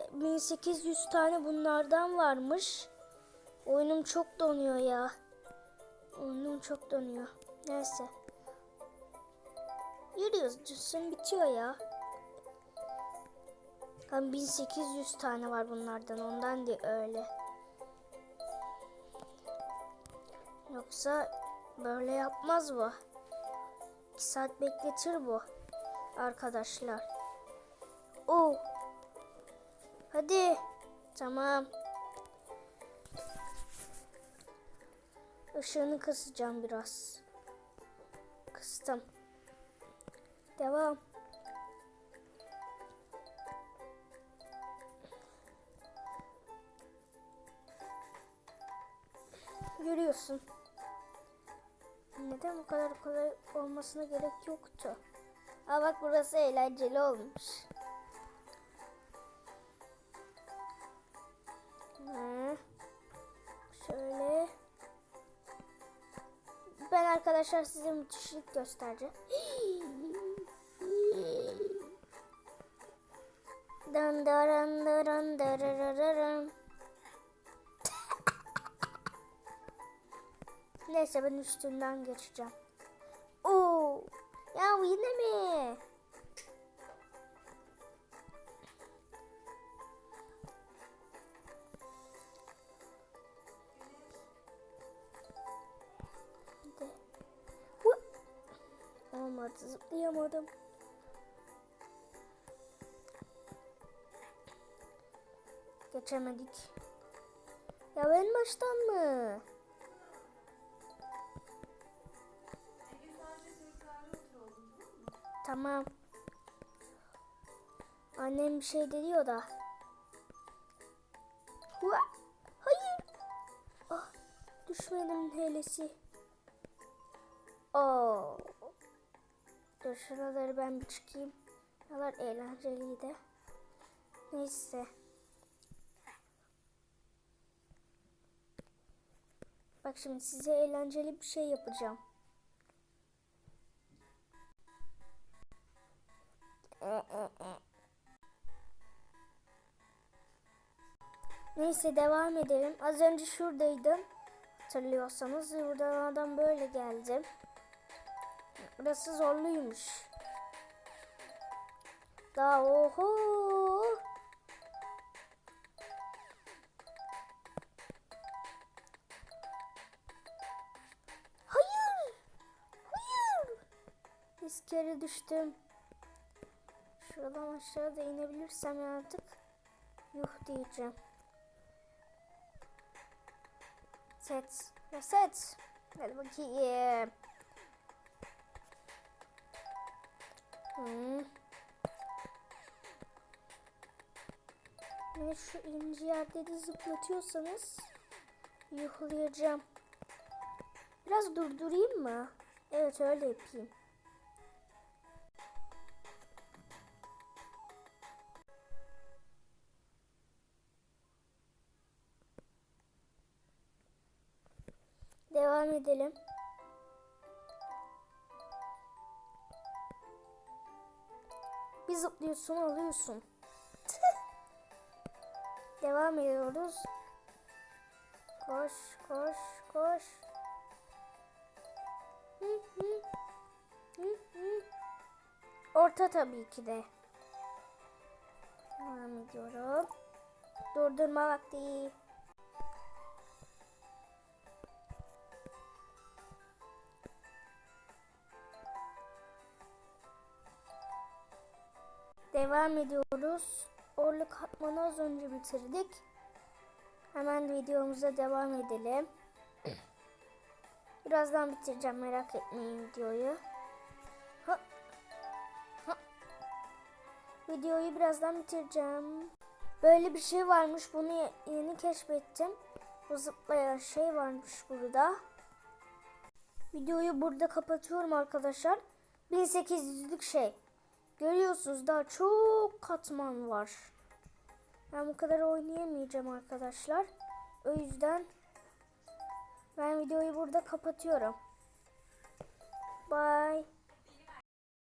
Ve 1800 tane bunlardan varmış. Oyunum çok donuyor ya. Oyunum çok donuyor. Neyse. Yürüyoruz düşsün bitiyor ya. Tam 1800 tane var bunlardan ondan diye öyle. Yoksa böyle yapmaz bu. 2 saat bekletir bu. Arkadaşlar. Oo. Hadi. Tamam. Işığını kısacağım biraz. Kıstım. Devam. Görüyorsun. Neden bu kadar kolay olmasına gerek yoktu? Aa bak burası eğlenceli olmuş. Şöyle. Ben arkadaşlar size müthişlik göstereceğim. Dan daran daran. Neyse ben üstünden geçeceğim. Oo! Ya yine mi? Olmadı zıplayamadım. Geçemedik. Ya ben baştan mı? Tamam. Annem bir şey diyor da. Hayır. Ah, düşmedim helesi. Oo. Dur şuraları ben bir çıkayım. Buralar eğlenceliydi. Neyse. Bak şimdi size eğlenceli bir şey yapacağım. Neyse devam edelim. Az önce şuradaydım. Hatırlıyorsanız buradan adam böyle geldi. Burası zorluymuş. Daha oho. Hayır. Hayır. Bir kere düştüm. Şuradan aşağıda inebilirsem artık yuh diyeceğim. Set. Reset. Hadi bakayım. Hmm. Ve şu ince yerde zıplatıyorsanız yuhlayacağım. Biraz durdurayım mı? Evet öyle yapayım. Devam edelim. Bir zıplıyorsun alıyorsun. Devam ediyoruz. Koş koş koş. Orta tabii ki de. Devam ediyorum. Durdurma vakti. Devam ediyoruz. Orlu katmanı az önce bitirdik. Hemen videomuza devam edelim. Birazdan bitireceğim merak etmeyin videoyu. Ha. Ha. Videoyu birazdan bitireceğim. Böyle bir şey varmış bunu ye- yeni keşfettim. Bu zıplayan şey varmış burada. Videoyu burada kapatıyorum arkadaşlar. 1800'lük şey. Görüyorsunuz daha çok katman var. Ben bu kadar oynayamayacağım arkadaşlar. O yüzden ben videoyu burada kapatıyorum. Bye.